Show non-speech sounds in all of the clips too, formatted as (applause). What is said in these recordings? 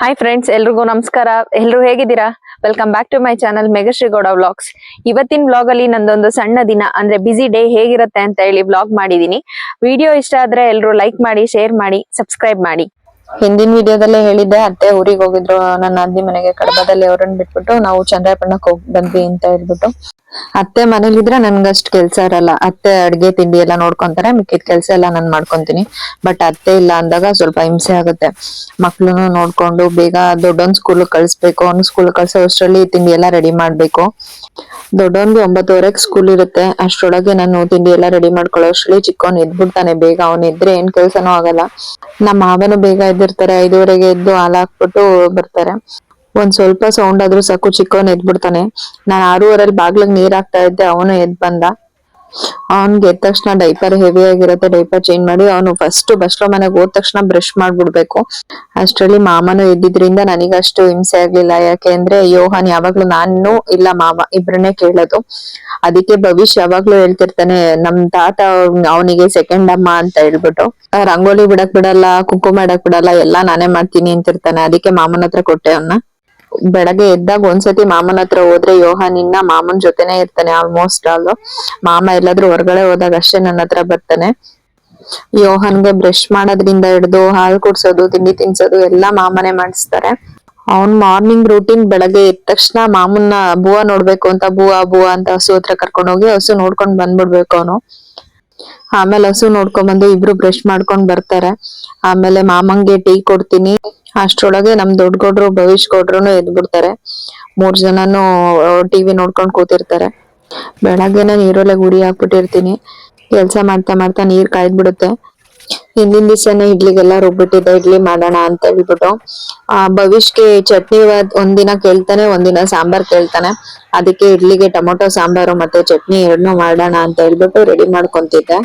Hi friends ಎಲ್ರಿಗೂ ನಮಸ್ಕಾರ. ಎಲ್ರು ಹೇಗಿದ್ದೀರಾ? Welcome back to my channel Meghashree Gowda vlogs ಇವತ್ತಿನ ವ್ಲಾಗ್ ಅಲ್ಲಿ ನಂದೊಂದು ಸಣ್ಣ ದಿನ, ಅಂದ್ರೆ ಬಿಸಿ ಡೇ ಹೇಗಿರುತ್ತೆ ಅಂತ ಹೇಳಿ ವ್ಲಾಗ್ ಮಾಡಿದೀನಿ. ವಿಡಿಯೋ ಇಷ್ಟ ಆದ್ರೆ ಎಲ್ರು ಲೈಕ್ ಮಾಡಿ ಶೇರ್ ಮಾಡಿ ಸಬ್ಸ್ಕ್ರೈಬ್ ಮಾಡಿ. ಹಿಂದಿನ ವಿಡಿಯೋದಲ್ಲೇ ಹೇಳಿದ್ದೆ, ಅತ್ತೆ ಊರಿಗೆ ಹೋಗಿದ್ರು, ನನ್ನ ಅಜ್ಜಿ ಮನೆಗೆ ಕಡಬದಲ್ಲಿ ಅವ್ರನ್ನ ಬಿಟ್ಬಿಟ್ಟು ನಾವು ಚಂದ್ರಪಣಕ್ಕೆ ಹೋಗಿ ಬಂದ್ವಿ ಅಂತ ಹೇಳ್ಬಿಟ್ಟು. ಅತ್ತೆ ಮನೇಲಿದ್ರೆ ನನ್ಗಷ್ಟ್ ಕೆಲ್ಸ ಇರಲ್ಲ. ಅತ್ತೆ ಅಡ್ಗೆ ತಿಂಡಿ ಎಲ್ಲ ನೋಡ್ಕೊಂತಾರೆ, ಮಿಕ್ಕಿದ ಕೆಲ್ಸ ಎಲ್ಲ ನಾನ್ ಮಾಡ್ಕೊಂತೀನಿ. ಬಟ್ ಅತ್ತೆ ಇಲ್ಲ ಅಂದಾಗ ಸ್ವಲ್ಪ ಹಿಂಸೆ ಆಗುತ್ತೆ. ಮಕ್ಳುನು ನೋಡ್ಕೊಂಡು ಬೇಗ ದೊಡ್ಡೊಂದ್ ಸ್ಕೂಲ್ ಕಳ್ಸ್ಬೇಕು. ಅವ್ನ ಸ್ಕೂಲ್ ಕಳ್ಸೋ ಅಷ್ಟ್ರಲ್ಲಿ ತಿಂಡಿ ಎಲ್ಲ ರೆಡಿ ಮಾಡ್ಬೇಕು. ದೊಡ್ಡೊಂದು ಒಂಬತ್ತುವರೆಗೆ ಸ್ಕೂಲ್ ಇರುತ್ತೆ. ಅಷ್ಟ್ರೊಳಗೆ ನಾನು ತಿಂಡಿ ಎಲ್ಲ ರೆಡಿ ಮಾಡ್ಕೊಳ್ಳೋ ಅಷ್ಟ್ರಲ್ಲಿ ಚಿಕ್ಕವನ್ ಎದ್ಬಿಡ್ತಾನೆ. ಬೇಗ ಅವ್ನ್ ಇದ್ರೆ ಏನ್ ಕೆಲ್ಸನೂ ಆಗಲ್ಲ. ನಮ್ಮ ಮಾವನು ಬೇಗ ಎದ್ದಿರ್ತಾರೆ. ಐದುವರೆಗೆ ಎದ್ದು ಹಾಲು ಹಾಕ್ಬಿಟ್ಟು ಬರ್ತಾರೆ. ಒಂದ್ ಸ್ವಲ್ಪ ಸೌಂಡ್ ಆದ್ರೂ ಸಾಕು, ಚಿಕ್ಕವನ್ ಎದ್ಬಿಡ್ತಾನೆ. ನಾನ್ ಆರೂವರೆಲ್ ಬಾಗ್ಲಗ್ ನೀರ್ ಹಾಕ್ತಾ ಇದ್ದೆ, ಅವನು ಎದ್ ಬಂದ. ಅವ್ನ್ಗೆ ಎದ್ದ ತಕ್ಷಣ ಡೈಪರ್ ಹೆವಿ ಆಗಿರುತ್ತೆ ಡೈಪರ್ ಚೇಂಜ್ ಮಾಡಿ ಅವನು ಫಸ್ಟ್ ಬಸ್ರೋ ಮನೆಗೆ ಹೋದ ತಕ್ಷಣ ಬ್ರಷ್ ಮಾಡ್ಬಿಡ್ಬೇಕು. ಅಷ್ಟರಲ್ಲಿ ಮಾಮನು ಎದ್ದಿದ್ರಿಂದ ನನಗೆ ಅಷ್ಟು ಹಿಂಸೆ ಆಗ್ಲಿಲ್ಲ. ಯಾಕೆ ಅಂದ್ರೆ ಯೋಹಾನ್ ಯಾವಾಗ್ಲೂ ನಾನು ಇಲ್ಲ ಮಾಮ ಇಬ್ರನ್ನೇ ಕೇಳೋದು. ಅದಕ್ಕೆ ಭವಿಷ್ಯ ಯಾವಾಗ್ಲೂ ಹೇಳ್ತಿರ್ತಾನೆ, ನಮ್ ತಾತ ಅವನಿಗೆ ಸೆಕೆಂಡ್ ಅಮ್ಮ ಅಂತ ಹೇಳ್ಬಿಟ್ಟು. ರಂಗೋಲಿ ಬಿಡಕ್ ಬಿಡಲ್ಲ, ಕುಂಕುಮ ಇಡಕ್ ಬಿಡಲ್ಲ, ಎಲ್ಲಾ ನಾನೇ ಮಾಡ್ತೀನಿ ಅಂತಿರ್ತಾನೆ. ಅದಕ್ಕೆ ಮಾಮನ ಹತ್ರ ಕೊಟ್ಟೆ ಅವ್ನ. ಬೆಳಗ್ಗೆ ಎದ್ದಾಗ ಒಂದ್ಸತಿ ಮಾಮನ ಹತ್ರ ಹೋದ್ರೆ ಯೋಹಾನಿನ್ನ ಮಾಮನ್ ಜೊತೆನೆ ಇರ್ತಾನೆ ಆಲ್ಮೋಸ್ಟ್ ಆಲ್ ಮಾಮ ಎಲ್ಲಾದ್ರೂ ಹೊರಗಡೆ ಹೋದಾಗ ಅಷ್ಟೇ ನನ್ನ ಹತ್ರ ಬರ್ತಾನೆ. ಯೋಹನ್ಗೆ ಬ್ರಷ್ ಮಾಡೋದ್ರಿಂದ ಹಿಡ್ದು, ಹಾಲು ಕುಡ್ಸೋದು, ತಿಂಡಿ ತಿನ್ಸೋದು ಎಲ್ಲಾ ಮಾಮನೆ ಮಾಡಿಸ್ತಾರೆ. ಅವ್ನ್ ಮಾರ್ನಿಂಗ್ ರೂಟೀನ್ ಬೆಳಗ್ಗೆ ಎದ್ದ ತಕ್ಷಣ ಮಾಮನ್ನ ಬೂವ ನೋಡ್ಬೇಕು ಅಂತ, ಬೂವ ಬೂವ ಅಂತ ಹಸು ಹತ್ರ ಕರ್ಕೊಂಡು ಹೋಗಿ ಹಸು ನೋಡ್ಕೊಂಡ್ ಬಂದ್ಬಿಡ್ಬೇಕು ಅವನು. ಆಮೇಲೆ ಹಸು ನೋಡ್ಕೊಂಡ್ ಬಂದು ಇಬ್ರು ಬ್ರಷ್ ಮಾಡ್ಕೊಂಡ್ ಬರ್ತಾರೆ. ಆಮೇಲೆ ಮಾಮಂಗೆ ಟೀ ಕೊಡ್ತೀನಿ. ಅಷ್ಟ್ರೊಳಗೆ ನಮ್ ದೊಡ್ಡ ಗೌಡ್ರು ಭವಿಷ್ ಗೌಡ್ರುನು ಎದ್ಬಿಡ್ತಾರೆ ಮೂರ್ ಜನನು ಟಿವಿ ನೋಡ್ಕೊಂಡ್ ಕೂತಿರ್ತಾರೆ. ಬೆಳಗ್ಗೆನೆ ನೀರೊಳಗೆ ಗುಡಿ ಹಾಕ್ಬಿಟ್ಟಿರ್ತೀನಿ. ಕೆಲ್ಸ ಮಾಡ್ತಾ ಮಾಡ್ತಾ ನೀರ್ ಕಾಯ್ದ್ಬಿಡುತ್ತೆ. ಹಿಂದಿನ ದಿವ್ಸನೇ ಇಡ್ಲಿಗೆಲ್ಲ ರುಬ್ಬಿಟ್ಟಿದ್ದೆ. ಇಡ್ಲಿ ಮಾಡೋಣ ಅಂತ ಹೇಳ್ಬಿಟ್ಟು. ಆ ಭವಿಷ್ಯಕ್ಕೆ ಚಟ್ನಿ ಒಂದಿನ ಕೇಳ್ತಾನೆ, ಒಂದಿನ ಸಾಂಬಾರ್ ಕೇಳ್ತಾನೆ. ಅದಕ್ಕೆ ಇಡ್ಲಿಗೆ ಟೊಮೊಟೊ ಸಾಂಬಾರು ಮತ್ತೆ ಚಟ್ನಿ ಎರಡನ್ನೂ ಮಾಡೋಣ ಅಂತ ಹೇಳ್ಬಿಟ್ಟು ರೆಡಿ ಮಾಡ್ಕೊಂತಿದ್ದೆ.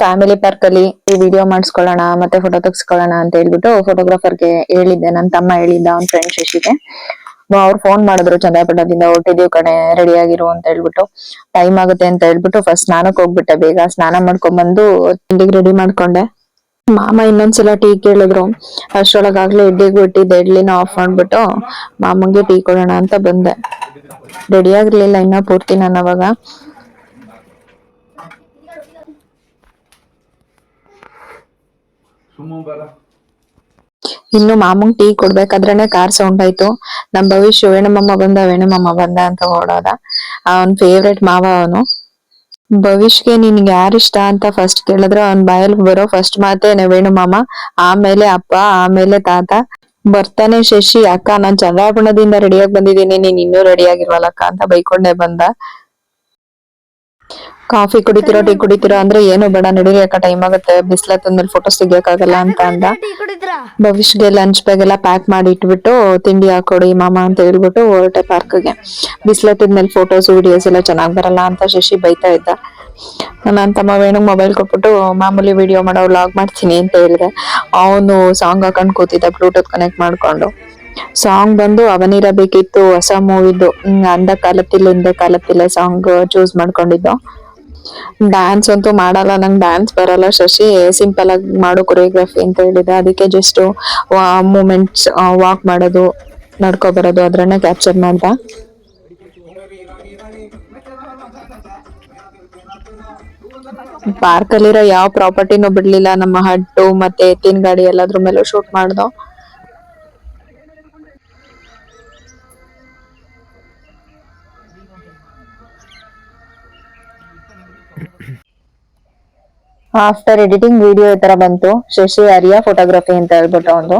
ಫ್ಯಾಮಿಲಿ ಪಾರ್ಕ್ ಅಲ್ಲಿ ವಿಡಿಯೋ ಮಾಡಿಸ್ಕೊಳ್ಳೋಣ, ಮತ್ತೆ ಫೋಟೋ ತೆಗ್ಸ್ಕೊಳ್ಳೋಣ ಅಂತ ಹೇಳ್ಬಿಟ್ಟು ಫೋಟೋಗ್ರಾಫರ್ಗೆ ಹೇಳಿದ್ದೆ. ನನ್ನ ತಮ್ಮ ಹೇಳಿದ್ದ, ಅವ್ನ ಫ್ರೆಂಡ್ ಶಶಿಗೆ. ಅವ್ರು ಫೋನ್ ಮಾಡಿದ್ರು ಚಂದ್ರಪಟ್ಟಣದಿಂದ ಹೊರಟಿದೀವಿ ಕಡೆ ರೆಡಿ ಆಗಿರು ಅಂತ ಹೇಳ್ಬಿಟ್ಟು. ಟೈಮ್ ಆಗುತ್ತೆ ಅಂತ ಹೇಳ್ಬಿಟ್ಟು ಫಸ್ಟ್ ಸ್ನಾನಕ್ಕೆ ಹೋಗ್ಬಿಟ್ಟೆ. ಬೇಗ ಸ್ನಾನ ಮಾಡ್ಕೊಂಡ್ಬಂದು ತಿಂಡಿಗೆ ರೆಡಿ ಮಾಡ್ಕೊಂಡೆ. ಮಾಮ ಇನ್ನೊಂದ್ಸಲ ಟೀ ಕೇಳಿದ್ರು. ಅಷ್ಟ್ರೊಳಗಾಗ್ಲೇ ಇಡ್ಲಿಗೆ ಬಿಟ್ಟಿದ್ದೆ ಇಡ್ಲಿನ ಆಫ್ ಮಾಡ್ಬಿಟ್ಟು ಮಾಮಂಗೆ ಟೀ ಕೊಡೋಣ ಅಂತ ಬಂದೆ. ರೆಡಿ ಆಗಿರ್ಲಿಲ್ಲ ಇನ್ನ ಪೂರ್ತಿ ನಾನು ಅವಾಗ. ಇನ್ನು ಮಾಮಂಗ್ ಟೀ ಕೊಡ್ಬೇಕಾದ್ರೇನೆ ಕಾರ್ ಸೌಂಡ್ ಆಯ್ತು. ನಮ್ ಭವಿಷ್ಯ ವೇಣುಮಮ್ಮ ಬಂದ ವೇಣುಮಮ್ಮ ಬಂದ ಅಂತ ಓಡೋದ. ಅವನ್ ಫೇವ್ರೆಟ್ ಮಾವ ಅವನು. ಭವಿಷ್ಗೆ ನಿನ್ಗೆ ಯಾರಿಷ್ಟ ಅಂತ ಫಸ್ಟ್ ಕೇಳಿದ್ರೆ ಅವ್ನ್ ಬಾಯಲ್ಲಿ ಬರೋ ಫಸ್ಟ್ ಮಾತೇ ವೇಣುಮಾಮ. ಆಮೇಲೆ ಅಪ್ಪ, ಆಮೇಲೆ ತಾತ. ಬರ್ತಾನೆ ಶಶಿ, ಅಕ್ಕ, ನಾನ್ ಚಂದ್ರಾಪುಣದಿಂದ ರೆಡಿಯಾಗಿ ಬಂದಿದ್ದೀನಿ. ನೀನ್ ಇನ್ನೂ ರೆಡಿ ಆಗಿಲ್ವಲ್ಲಕ್ಕ ಅಂತ ಬೈಕೊಂಡೆ ಬಂದ. ಕಾಫಿ ಕುಡಿತಿರೋ ಟೀ ಕುಡಿತಿರೋ ಅಂದ್ರೆ ಏನು ಬೇಡ ನಡೀರಿ ಅಕ್ಕ ಟೈಮ್ ಆಗುತ್ತೆ? ಬಿಸ್ಲತ್ತಂದ್ಮೇಲೆ ಫೋಟೋಸ್ ತೆಗಿಯಕ್ಕಾಗಲ್ಲ ಅಂತ ಅಂದ. ಭವಿಷ್ಯಗೆ ಭವಿಷ್ಗೆ ಲಂಚ್ ಬ್ಯಾಗ್ ಎಲ್ಲ ಪ್ಯಾಕ್ ಮಾಡಿ ಇಟ್ಬಿಟ್ಟು ತಿಂಡಿ ಹಾಕೊಡಿ ಮಾಮ ಅಂತ ಹೇಳ್ಬಿಟ್ಟು ಹೊರಟೆ ಪಾರ್ಕ್ಗೆ ಬಿಸ್ಲತ್ತಿದ್ಮೇಲೆ ಫೋಟೋಸ್ ವಿಡಿಯೋಸ್ ಎಲ್ಲ ಚೆನ್ನಾಗ್ ಬರಲ್ಲ ಅಂತ ಶಶಿ ಬೈತಾ ಇದ್ದ. ನನ್ನ ತಮ್ಮ ವೇಣು ಮೊಬೈಲ್ ಕೊಟ್ಬಿಟ್ಟು ಮಾಮೂಲಿ ವಿಡಿಯೋ ಮಾಡೋ ವ್ಲಾಗ್ ಮಾಡ್ತೀನಿ ಅಂತ ಹೇಳಿದೆ. ಅವನು ಸಾಂಗ್ ಹಾಕೊಂಡ್ ಕೂತಿದ್ದ ಬ್ಲೂಟೂತ್ ಕನೆಕ್ಟ್ ಮಾಡ್ಕೊಂಡು. ಸಾಂಗ್ ಬಂದು ಅವನಿರಬೇಕಿತ್ತು, ಹೊಸ ಮೂವಿದು. ಅಂದ ಕಾಲತ್ತಿಲ್ಲ, ಹಿಂದೆ ಕಾಲತ್ತಿಲ್ಲ ಸಾಂಗ್ ಚೂಸ್ ಮಾಡ್ಕೊಂಡಿದ್ದು. ಡ್ಯಾನ್ಸ್ ಅಂತೂ ಮಾಡಲ್ಲ, ನಂಗೆ ಡ್ಯಾನ್ಸ್ ಬರಲ್ಲ ಶಶಿ. ಸಿಂಪಲ್ ಆಗಿ ಮಾಡು ಕೊರಿಯೋಗ್ರಫಿ ಅಂತ ಹೇಳಿದೆ. ಅದಕ್ಕೆ ಜಸ್ಟ್ ಮೂಮೆಂಟ್ಸ್ ವಾಕ್ ಮಾಡೋದು, ನಡ್ಕೊ ಬರೋದು, ಅದ್ರನ್ನೇ ಕ್ಯಾಪ್ಚರ್ ಮಾಡ್ದ. ಪಾರ್ಕ್ ಅಲ್ಲಿರೋ ಯಾವ ಪ್ರಾಪರ್ಟಿನೂ ಬಿಡ್ಲಿಲ್ಲ. ನಮ್ಮ ಹಡ್ಡು ಮತ್ತೆ ಎತ್ತಿನ ಗಾಡಿ ಎಲ್ಲಾದ್ರ ಮೇಲೂ ಶೂಟ್ ಮಾಡ್ದೋ. ಆಫ್ಟರ್ ಎಡಿಟಿಂಗ್ ವಿಡಿಯೋ ಈ ತರ ಬಂತು. ಶಶಿ ಆರ್ಯ ಫೋಟೋಗ್ರಫಿ ಅಂತ ಹೇಳ್ಬಿಟ್ಟು ಒಂದು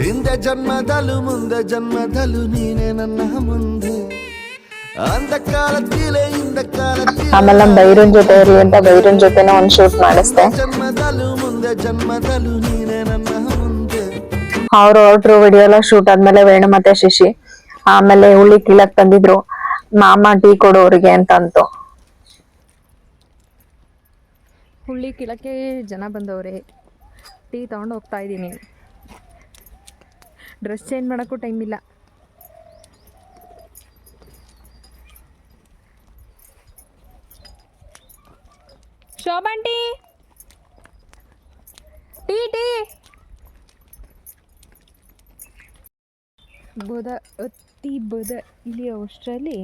ಹಿಂದೆ ಜನ್ಮದಲು ಮುಂದೆ ಜನ್ಮದಲು ನೀನೆ ನನ್ನ ಮುಂದೆ. ಆಮೇಲೆ ಬೈರನ್ ಜೊತೆ ಇರ್ಲಿ ಅಂತ ಬೈರನ್ ಜೊತೆನ ಒಂದ್ ಶೂಟ್ ಮಾಡಿಸ್ತೆ ಜನ್ಮದಲು ಮುಂದೆ ಜನ್ಮದಲು ನೀನೆ ನನ್ನ ಮುಂದೆ. ಅವ್ರು ಹೊರಟ್ರು ವಿಡಿಯೋ ಎಲ್ಲ ಶೂಟ್ ಆದ್ಮೇಲೆ ವೇಣು ಮತ್ತೆ ಶಶಿ ಆಮೇಲೆ ಹುಳಿ ಕೀಳಕ್ ತಂದಿದ್ರು. ಮಾಮ ಟೀ ಕೊಡೋರಿಗೆ ಅಂತಂತ. ಅಂತ ಹುಳಿ ಕಿಳಕ್ಕೆ ಜನ ಬಂದವ್ರೆ. ಟೀ ತಗೊಂಡು ಹೋಗ್ತಾ ಇದ್ದೀನಿ. ಡ್ರೆಸ್ ಚೇಂಜ್ ಮಾಡೋಕ್ಕೂ ಟೈಮ್ ಇಲ್ಲ. ಶೋಭಾಂಟಿ ಟೀ. ಟೀ ಬದ ಅತ್ತಿ ಬದ ಇಳಿಯೋಷ್ಟರಲ್ಲಿ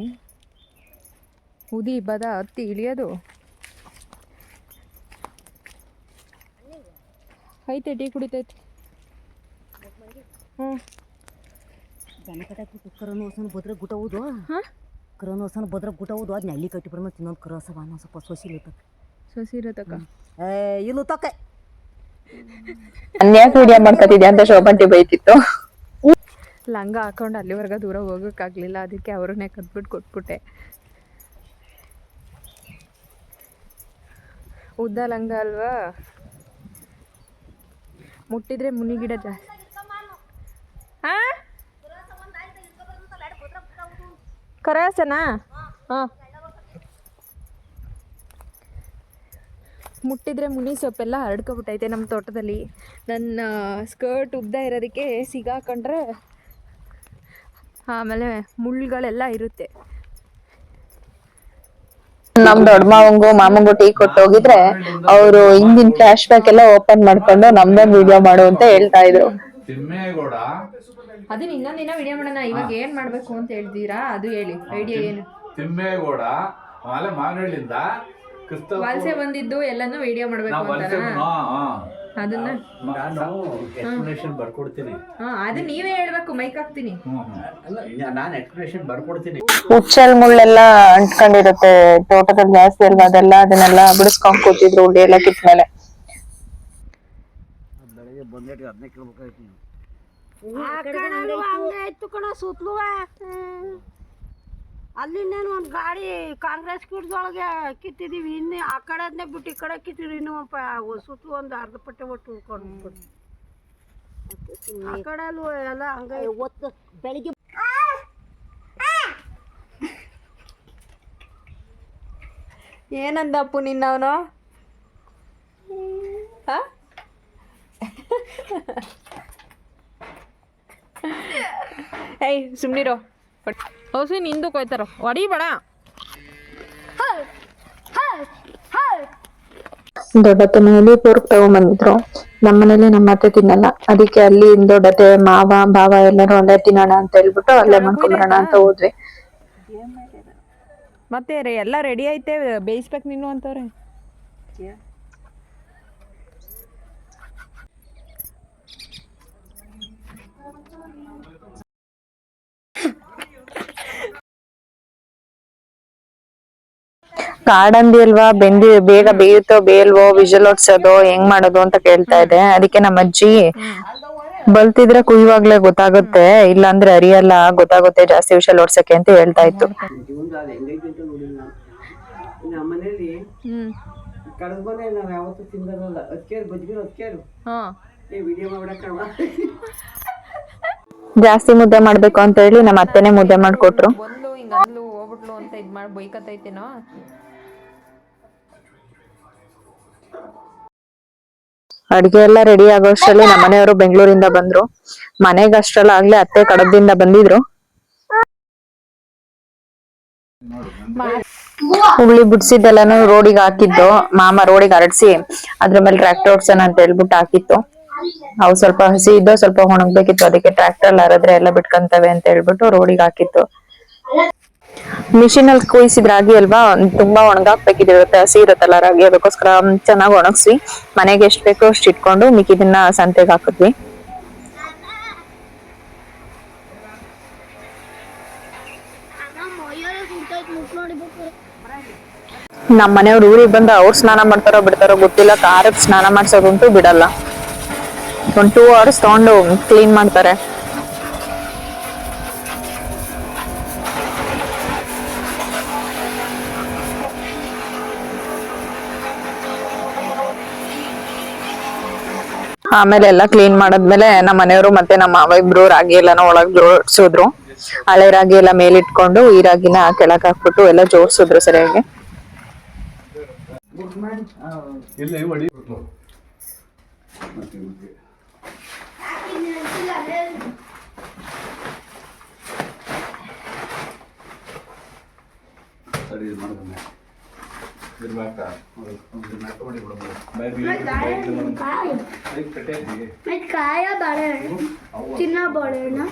ಉದಿ ಬದ ಅತ್ತಿ ಇಳಿಯೋದು? ಐತೆ ಟೀ ಕುಡಿತೈತಿ. ಹ್ಞೂ. ದನಕಟ್ಟಾಕಿ ಕರೋನ ಹೊಸನ ಬದ್ರ ಗುಟ ಹೌದು. ಹಾಂ? ಕರೋನ ಹೊಸನ ಬದ್ರ ಗುಟ ಹೌದು. ಅದ್ ನೆಲ್ಲಿ ಕಟ್ಟಿ ಬರೋಣ ತಿನ್ನೊಂದು ಕರೋಸ ಬಾನ ಸ್ವಲ್ಪ ಸೊಸಿಲ್ ಇರ್ತಕ್ಕೆ. ಸೊಸೀರ ತಕ ಏ ಇಲ್ಲ ತಕ್ಕೆ. ಅನ್ಯಾಕ ವಿಡಿಯೋ ಅಂತ ಶೋಭಂಟಿ ಬೈತಿತ್ತು. ಲಂಗ ಹಾಕೊಂಡು ಅಲ್ಲಿವರೆಗೆ ದೂರ ಹೋಗೋಕ್ಕಾಗಲಿಲ್ಲ. ಅದಕ್ಕೆ ಅವ್ರನ್ನೇ ಕದ್ಬಿಟ್ಟು ಕೊಟ್ಬಿಟ್ಟೆ. ಉದ್ದ ಲಂಗ ಅಲ್ವಾ? ಮುಟ್ಟಿದ್ರೆ ಮುನಿಗಿಡ ಜಾಸ್ತಿ. ಹಾ? ಕರಾಸನಾ ಹಾಂ. ಮುಟ್ಟಿದ್ರೆ ಮುನಿ ಸೊಪ್ಪೆಲ್ಲ ಹರಡ್ಕೊಬಿಟ್ಟೈತೆ ನಮ್ಮ ತೋಟದಲ್ಲಿ. ನನ್ನ ಸ್ಕರ್ಟ್ ಉದ್ದ ಇರೋದಕ್ಕೆ ಸಿಗಾಕೊಂಡ್ರೆ ಆಮೇಲೆ ಮುಳ್ಳುಗಳೆಲ್ಲ ಇರುತ್ತೆ. ನಮ್ ದೊಡ್ಡ ಮಾವಂಗು, ಮಾಮಂಗು ಟೀ ಕೊಟ್ಟು ಹೋಗಿದ್ರೆ ಅವರು ಹಿಂದಿನ ಫ್ಲಾಶ್ ಬ್ಯಾಕ್ ಎಲ್ಲ ಓಪನ್ ಮಾಡ್ಕೊಂಡು ನಮ್ದೊಂದು ವಿಡಿಯೋ ಮಾಡು ಅಂತ ಹೇಳ್ತಾ ಇದ್ರು. ತಿಮ್ಮೇಗೌಡ. ಅದನ್ನ ಇನ್ನೊಂದಿನ ವಿಡಿಯೋ ಮಾಡೋಣ. ಇವಾಗ ಏನ್ ಮಾಡ್ಬೇಕು ಅಂತ ಹೇಳ್ತೀರಾ ಅದು ಹೇಳಿ ಐಡಿಯಾ ಏನು? ತಿಮ್ಮೇಗೌಡ ಆಮೇಲೆ ಮಾಗಡಿಯಿಂದ ಕ್ರಿಸ್ತ ವಲಸೆ ಬಂದಿದ್ದು ಎಲ್ಲಾನು ವಿಡಿಯೋ ಮಾಡ್ಬೇಕು ನಾವು ವಲಸೆ ಅಂತ ಹಾ, ಹಾ. ಅದನ್ನ? ನಾನು ಎಕ್ಸ್ಪ್ಲನೇಷನ್ ಬರ್ಕೊಡ್ತೀನಿ. ಹಾ ಅದು ನೀವೇ ಹೇಳ್ಬೇಕು ಮೈಕ್ ಹಾಕ್ತೀನಿ. ಅಲ್ಲ ನಾನು ಎಕ್ಸ್ಪ್ಲನೇಷನ್ ಬರ್ಕೊಡ್ತೀನಿ. ಹುಚ್ಚಲ್ ಮುಳ್ಳೆಲ್ಲ ಅಂಟ್ಕೊಂಡಿರುತ್ತೆ ತೋಟದಲ್ಲಿ ಜಾಸ್ತಿ ಅಲ್ವಾ ಅದೆಲ್ಲ? ಅದನ್ನೆಲ್ಲ ಬಿಡಿಸ್ಕೊಂಡ್ ಕೂತಿದ್ರು ಉಳ್ಳೆಲ್ಲ ಎಲ್ಲ ಕಿತ್ಮೇಲೆ. ಬೆಳಗ್ಗೆ ಬಂದೇಟಿ ಅದನ್ನೇ ಕೇಳ್ಬೇಕಾಯ್ತು ನೀವು ಇತ್ತು ಕಣ ಸುತ್ತಲುವ ಅಲ್ಲಿಂದೇನು ಒಂದು ಗಾಡಿ ಕಾಂಗ್ರೆಸ್ ಗಿಡದೊಳಗೆ ಕಿತ್ತಿದೀವಿ. ಇನ್ನು ಆ ಕಡೆ ಅದನ್ನೇ ಬಿಟ್ಟು ಈ ಕಡೆ ಕಿತ್ತಿದ್ವಿ. ಇನ್ನು ಸುತ್ತಲೂ ಒಂದು ಅರ್ಧ ಪಟ್ಟೆ ಒಟ್ಟು ಉಳ್ಕೊಂಡು ಆ ಕಡೆ ಅಲ್ವ ಎಲ್ಲ ಹಂಗ ಒತ್ತು. ಬೆಳಿಗ್ಗೆ ಏನಂದಪ್ಪು ನಿನ್ನವನು? ಏಯ್ ಸುಮ್ನಿರೋ. ಹೌಸಿ ನಿಂದು ಕೊಯ್ತಾರೋ. ಹೊಡಿಬೇಡ ದೊಡ್ಡತ್ತೆ ಮನೇಲಿ ಪೋರ್ಕ್ ತಗೊಂಡ್ಬಂದಿದ್ರು ನಮ್ಮನೇಲಿ ನಮ್ಮ ಅತ್ತೆ ತಿನ್ನಲ್ಲ. ಅದಕ್ಕೆ ಅಲ್ಲಿ ದೊಡ್ಡತ್ತೆ ಮಾವ ಬಾವ ಎಲ್ಲರೂ ಅಲ್ಲೇ ತಿನ್ನೋಣ ಅಂತ ಹೇಳ್ಬಿಟ್ಟು ಅಲ್ಲೇ ಮಾಡ್ಕೊಂಬರೋಣ ಅಂತ ಹೋದ್ವಿ. ಮತ್ತೆ ರೀ ಎಲ್ಲ ರೆಡಿ ಐತೆ ಬೇಯಿಸ್ಬೇಕು ನೀನು ಅಂತವ್ರೆ. ಕಾಡಂದಿ ಅಲ್ವಾ? ಬೆಂದಿ ಬೇಗ ಬೇಯುತ್ತೋ ಬೇಲ್ವೋ ವಿಜಲ್ ಹೊಡ್ಸೋದು ಹೆಂಗ್ ಮಾಡೋದು ಅಂತ ಕೇಳ್ತಾ ಇದೆ ಅದಕ್ಕೆ ನಮ್ಮ ಅಜ್ಜಿ ಬಲ್ತಿದ್ರೆ ಕುಯ್ಯುವಾಗ್ಲೇ ಗೊತ್ತಾಗುತ್ತೆ. ಇಲ್ಲಾಂದ್ರೆ ಅರಿಯಲ್ಲ ಗೊತ್ತಾಗುತ್ತೆ ಜಾಸ್ತಿ ವಿಷಲ್ ಹೊಡ್ಸಕ್ಕೆ ಅಂತ ಹೇಳ್ತಾ ಇತ್ತು. ಜಾಸ್ತಿ ಮುದ್ದೆ ಮಾಡ್ಬೇಕು ಅಂತ ಹೇಳಿ ನಮ್ಮ ಅತ್ತೆನೆ ಮುದ್ದೆ ಮಾಡ್ಕೊಟ್ರು. ಹೋಗ್ಬಿಟ್ಲು ಅಂತ ಇದ್ ಮಾಡಿ ಬೈಕತ್ತೈತೇನೋ? ಅಡ್ಗೆ ಎಲ್ಲ ರೆಡಿ ಆಗೋಷ್ಟರಲ್ಲಿ ನಮ್ಮ ಮನೆಯವರು ಬೆಂಗಳೂರಿಂದ ಬಂದ್ರು. ಮನೆಗೆ ಅಷ್ಟ್ರಲ್ಲ ಆಗ್ಲಿ ಅತ್ತೆ ಕಡಬದಿಂದ ಬಂದಿದ್ರು. ಹುಬ್ಳಿ ಬಿಡ್ಸಿದ್ದೆಲ್ಲಾನು ರೋಡಿಗೆ ಹಾಕಿದ್ದು. ಮಾಮ ರೋಡಿಗೆ ಹರಡ್ಸಿ ಅದ್ರ ಮೇಲೆ ಟ್ರ್ಯಾಕ್ಟರ್ ಓಡ್ಸೋಣ ಅಂತ ಹೇಳ್ಬಿಟ್ಟು ಹಾಕಿತ್ತು. ಅವು ಸ್ವಲ್ಪ ಹಸಿ ಇದ್ದು ಸ್ವಲ್ಪ ಒಣಗ್ಬೇಕಿತ್ತು. ಅದಕ್ಕೆ ಟ್ರ್ಯಾಕ್ಟರ್ ಹರದ್ರೆ ಎಲ್ಲ ಬಿಟ್ಕಂತವೆ ಅಂತ ಹೇಳ್ಬಿಟ್ಟು ರೋಡಿಗೆ ಹಾಕಿತ್ತು. ಮಿಷಿನ್ ಅಲ್ಲಿ ಕುಯ್ಸಿದ ರಾಗಿ ಅಲ್ವಾ? ತುಂಬಾ ಒಣಗಾಕ್ಬೇಕಿದಿರುತ್ತೆ. ಹಸಿ ಇರುತ್ತಲ್ಲ ರಾಗಿ, ಅದಕ್ಕೋಸ್ಕರ ಚೆನ್ನಾಗಿ ಒಣಗಿಸಿ ಮನೆಗೆ ಎಷ್ಟ್ ಬೇಕೋ ಅಷ್ಟು ಇಟ್ಕೊಂಡು ಮಿಕ್ಕಿದನ್ನ ಸಂತೆಗೆ ಹಾಕಿದ್ವಿ. ನಮ್ಮ ಮನೆಯವ್ರು ಊರಿಗೆ ಬಂದ ಅವ್ರು ಸ್ನಾನ ಮಾಡ್ತಾರೋ ಬಿಡ್ತಾರೋ ಗೊತ್ತಿಲ್ಲ. ಕಾರಕ್ಕೆ ಸ್ನಾನ ಮಾಡ್ಸೋದಂತೂ ಬಿಡಲ್ಲ. ಒಂದ್ ಟೂ ಅವರ್ಸ್ ತಗೊಂಡು ಕ್ಲೀನ್ ಮಾಡ್ತಾರೆ. ಆಮೇಲೆ ಎಲ್ಲ ಕ್ಲೀನ್ ಮಾಡಾದ್ಮೇಲೆ ನಮ್ಮ ಮನೆಯವರು ಮತ್ತೆ ನಮ್ಮ ಮಾವ ಇಬ್ರು ರಾಗಿ ಎಲ್ಲಾನು ಒಳಗ್ ಜೋಡ್ಸಿದ್ರು. ಹಳೆ ರಾಗಿ ಎಲ್ಲ ಮೇಲಿಟ್ಕೊಂಡು ಈ ರಾಗಿನ ಕೆಳಕ್ ಹಾಕ್ಬಿಟ್ಟು ಎಲ್ಲ ಜೋಡ್ಸಿದ್ರು ಸರಿಯಾಗಿ. ಕಾಯ ಬಾಳೆಹಣ್ಣು ತಿನ್ನ ಬಾಳೆಹಣ್ಣು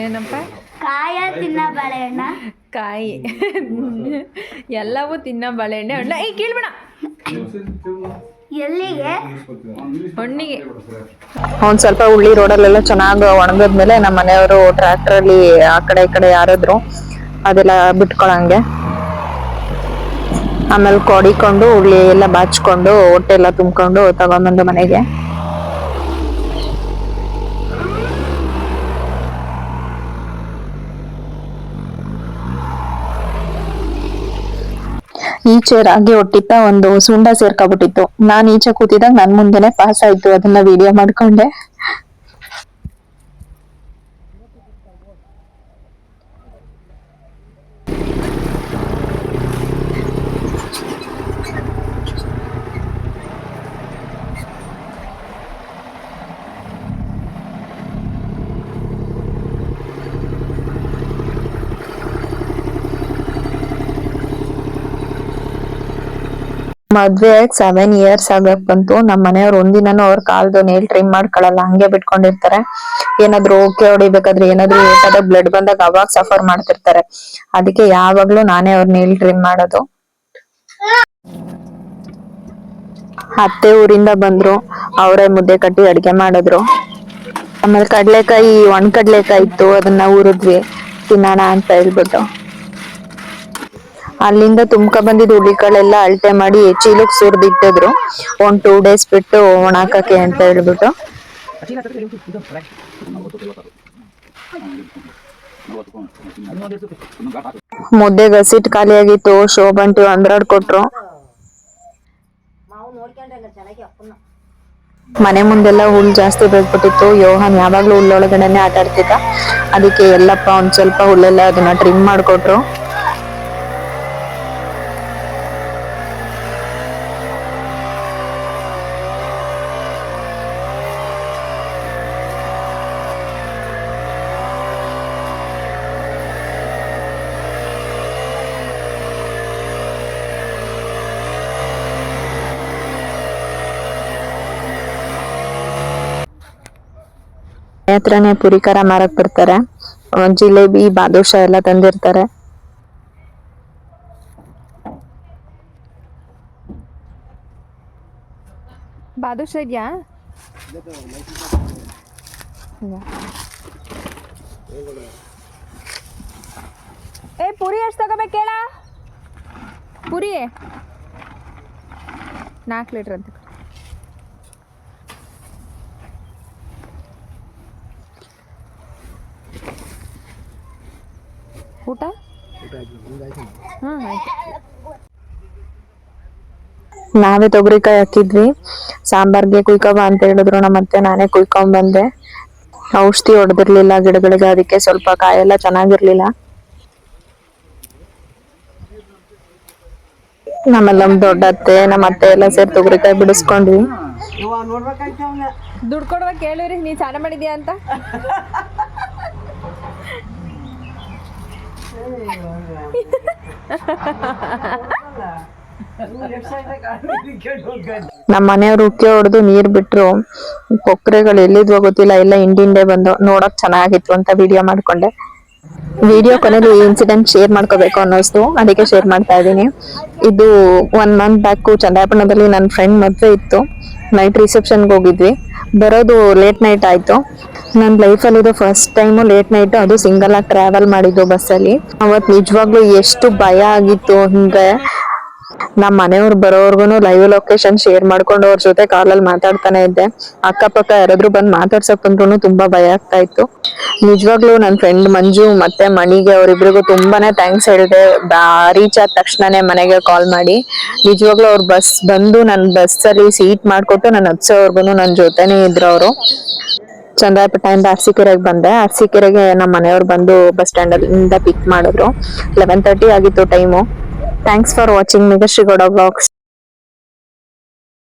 ಏನಪ್ಪ? ಕಾಯ ತಿನ್ನ ಬಾಳೆಹಣ್ಣ ಕಾಯಿ. ಎಲ್ಲವೂ ತಿನ್ನ ಬಾಳೆಹಣ್ಣೆ ಹಣ್ಣ ಏ ಕೇಳ್ಬೇಡ. ಎಲ್ಲಿಗೆ? ಹಣ್ಣಿಗೆ. ಒಂದು ಸ್ವಲ್ಪ ಉಳ್ಳಿ ರೋಡಲ್ಲೆಲ್ಲ ಚೆನ್ನಾಗಿ ಒಣಗದ್ಮೇಲೆ ನಮ್ಮ ಮನೆಯವರು ಟ್ರ್ಯಾಕ್ಟರ್ ಅಲ್ಲಿ ಆ ಕಡೆ ಈ ಕಡೆ ಯಾರಿದ್ರು ಅದೆಲ್ಲ ಬಿಟ್ಕೊಳಂಗೆ. ಆಮೇಲೆ ಕೊಡಿಕೊಂಡು ಉಳ್ಳಿ ಎಲ್ಲ ಬಾಚ್ಕೊಂಡು ಹೊಟ್ಟೆ ಎಲ್ಲ ತುಂಬ್ಕೊಂಡು ತಗೊಂಬಂದು ಮನೆಗೆ. ಈಚೆ ರಾಗಿ ಒಟ್ಟಿತ್ತ ಒಂದು ಸುಂಡ ಸೇರ್ಕೊಬಿಟ್ಟಿತ್ತು. ನಾನು ಈಚೆ ಕೂತಿದಾಗ ನನ್ ಮುಂದೆನೆ ಪಾಸ್ ಆಯ್ತು ಅದನ್ನ ವಿಡಿಯೋ ಮಾಡ್ಕೊಂಡೆ. ಮದ್ವೆ ಸೆವೆನ್ ಇಯರ್ಸ್ ಆಗಕ್ ಬಂತು ನಮ್ ಮನೆಯವ್ರು ಒಂದಿನ ಅವ್ರ ಕಾಲ್ದು ನೇಲ್ ಟ್ರಿಮ್ ಮಾಡ್ಕೊಳಲ್ಲ, ಹಂಗೆ ಬಿಟ್ಕೊಂಡಿರ್ತಾರೆ. ಏನಾದ್ರು ಓಕೆ ಹೊಡಿಬೇಕಾದ್ರೆ ಏನಾದ್ರು ಏಟಾದ ಬ್ಲಡ್ ಬಂದಾಗ ಅವಾಗ ಸಫರ್ ಮಾಡ್ತಿರ್ತಾರೆ. ಅದಕ್ಕೆ ಯಾವಾಗ್ಲೂ ನಾನೇ ಅವ್ರ ನೇಲ್ ಟ್ರಿಮ್ ಮಾಡೋದು. ಅತ್ತೆ ಊರಿಂದ ಬಂದ್ರು, ಅವರೇ ಮುದ್ದೆ ಕಟ್ಟಿ ಅಡ್ಗೆ ಮಾಡಿದ್ರು. ಆಮೇಲೆ ಕಡ್ಲೆಕಾಯಿ, ಒಣ ಕಡ್ಲೆಕಾಯಿ ಇತ್ತು, ಅದನ್ನ ಊರಿದ್ವಿ ತಿನ್ನೋಣ ಅಂತ ಹೇಳ್ಬಿಟ್ಟು. ಅಲ್ಲಿಂದ ತುಂಬ್ಕ ಬಂದಿದ್ದ ಹುಳಿಗಳೆಲ್ಲ ಅಳತೆ ಮಾಡಿ ಚೀಲಕ್ ಸುರಿದಿಟ್ಟಿದ್ರು ಒಂದ್ ಟೂ ಡೇಸ್ ಬಿಟ್ಟು ಒಣಾಕಕ್ಕೆ ಅಂತ ಹೇಳ್ಬಿಟ್ಟು. ಮುದ್ದೆ ಗಸಿಟ್ ಆಗಿತ್ತು ಬಂತು ಅಂದ್ರಾಡ್ ಕೊಟ್ರು. ಮನೆ ಮುಂದೆಲ್ಲ ಹುಲ್ ಜಾಸ್ತಿ ಬೆಳ್ಬಿಟ್ಟಿತ್ತು ಯೋಹನ್ ಯಾವಾಗ್ಲೂ ಹುಲ್ಲೊಳಗಡೆನೆ ಆಟ ಆಡ್ತಿದ್ದ. ಅದಕ್ಕೆ ಎಲ್ಲಪ್ಪ ಒಂದ್ ಸ್ವಲ್ಪ ಹುಲ್ಲೆಲ್ಲ ಅದನ್ನ ಟ್ರಿಮ್ ಮಾಡ್ಕೊಟ್ರು. ಹತ್ರನೇ ಪುರಿ ಖಾರ ಮಾರಕ್ ಬರ್ತಾರೆ ಜಿಲೇಬಿ ಬಾದುಷ ಎಲ್ಲ ತಂದಿರ್ತಾರೆ. ಬಾದುಷ ಇದ್ಯಾ? ಏ, ಪುರಿ ಎಷ್ಟು ತಗೋಬೇಕು ಹೇಳ ಪುರಿ. ನಾಲ್ಕು ಲೀಟ್ರ್ ಅಂತ ಊಟ? ಹಾಂ ಆಯ್ತು. ನಾವೇ ತೊಗರಿಕಾಯಿ ಹಾಕಿದ್ವಿ. ಸಾಂಬಾರ್ಗೆ ಕುಯ್ಕೊಬ ಅಂತ ಹೇಳಿದ್ರು. ನಮ್ಮ ಅತ್ತೆ ನಾನೇ ಕುಯ್ಕೊಂಡ್ ಬಂದೆ. ಔಷಧಿ ಹೊಡೆದಿರ್ಲಿಲ್ಲ ಗಿಡಗಳಿಗೆ. ಅದಕ್ಕೆ ಸ್ವಲ್ಪ ಕಾಯೆಲ್ಲ ಚೆನ್ನಾಗಿರ್ಲಿಲ್ಲ. ನಮ್ಮೆಲ್ಲ ದೊಡ್ಡ ಅತ್ತೆ ನಮ್ಮ ಅತ್ತೆ ಎಲ್ಲ ಸೇರಿ ತೊಗರಿಕಾಯಿ ಬಿಡಿಸ್ಕೊಂಡ್ವಿ. ದುಡ್ಡು ಕೊಡ್ಬೇಕು ಕೇಳಿರಿ ನೀ ಸ್ನಾನ ಮಾಡಿದ್ಯಾ ಅಂತ? (laughs) ನಮ್ಮ ಮನೆಯವ್ರು ಉಕ್ಕಿ ಹೊಡೆದು ನೀರ್ ಬಿಟ್ರು, ಕೊಕ್ರೆಗಳು ಎಲ್ಲಿದ್ವೋ ಗೊತ್ತಿಲ್ಲ ಎಲ್ಲ ಹಿಂಡಿಂಡೆ ಬಂದು ನೋಡಕ್ ಚೆನ್ನಾಗಿತ್ತು ಅಂತ ವಿಡಿಯೋ ಮಾಡ್ಕೊಂಡೆ. ವಿಡಿಯೋ ಕೊನೆಯಲ್ಲಿ ಇನ್ಸಿಡೆಂಟ್ ಶೇರ್ ಮಾಡ್ಕೋಬೇಕು ಅನ್ನಿಸ್ತು ಅದಕ್ಕೆ ಶೇರ್ ಮಾಡ್ತಾ ಇದ್ದೀನಿ. ಇದು ಒನ್ ಮಂತ್ ಬ್ಯಾಕು ಚಂದಾಪಣದಲ್ಲಿ ನನ್ನ ಫ್ರೆಂಡ್ ಮದ್ವೆ ಇತ್ತು. ನೈಟ್ ರಿಸೆಪ್ಷನ್ಗೆ ಹೋಗಿದ್ವಿ. ಬರೋದು ಲೇಟ್ ನೈಟ್ ಆಯ್ತು. ನನ್ನ ಲೈಫಲ್ಲಿ ಇದು ಫಸ್ಟ್ ಟೈಮು ಲೇಟ್ ನೈಟ್ ಅದು ಸಿಂಗಲ್ ಆಗಿ ಟ್ರಾವೆಲ್ ಮಾಡಿದ್ದು ಬಸ್ಸಲ್ಲಿ ಅವತ್ತು ನಿಜವಾಗ್ಲೂ ಎಷ್ಟು ಭಯ ಆಗಿತ್ತು ಹಿಂಗೆ ನಮ್ಮ ಮನೆಯವ್ರು ಬರೋವರ್ಗು ಲೈವ್ ಲೊಕೇಶನ್ ಶೇರ್ ಮಾಡ್ಕೊಂಡು ಅವ್ರ ಜೊತೆ ಕಾಲಲ್ಲಿ ಮಾತಾಡ್ತಾನೆ ಇದ್ದೆ. ಅಕ್ಕಪಕ್ಕ ಯಾರಾದ್ರೂ ಬಂದ್ ಮಾತಾಡ್ಸಕ್ ಬಂದ್ರು ತುಂಬಾ ಭಯ ಆಗ್ತಾ ಇತ್ತು. ನಿಜವಾಗ್ಲೂ ನನ್ನ ಫ್ರೆಂಡ್ ಮಂಜು ಮತ್ತೆ ಮಣಿಗೆ ಅವರಿಬ್ರಿಗೂ ತುಂಬಾನೇ ಥ್ಯಾಂಕ್ಸ್ ಹೇಳಿದೆ. ರೀಚ್ ಆದ ತಕ್ಷಣನೇ ಮನೆಗೆ ಕಾಲ್ ಮಾಡಿ. ನಿಜವಾಗ್ಲೂ ಅವ್ರ ಬಸ್ ಬಂದು ನನ್ನ ಬಸ್ ಅಲ್ಲಿ ಸೀಟ್ ಮಾಡ್ಕೊಟ್ಟು ನನ್ನ ಹತ್ಸೋವರ್ಗು ನನ್ನ ಜೊತೆನೇ ಇದ್ರು ಅವರು. ಚಂದ್ರಾಯಪಟ್ಟಣದಿಂದ ಅರಸೀಕೆರೆಗೆ ಬಂದೆ. ಅರಸೀಕೆರೆಗೆ ನಮ್ಮ ಮನೆಯವ್ರು ಬಂದು ಬಸ್ ಸ್ಟ್ಯಾಂಡ್ ಪಿಕ್ ಮಾಡಿದ್ರು. ಲೆವೆನ್ ತರ್ಟಿ ಆಗಿತ್ತು time thanks for watching Megha Shri Gowda blogs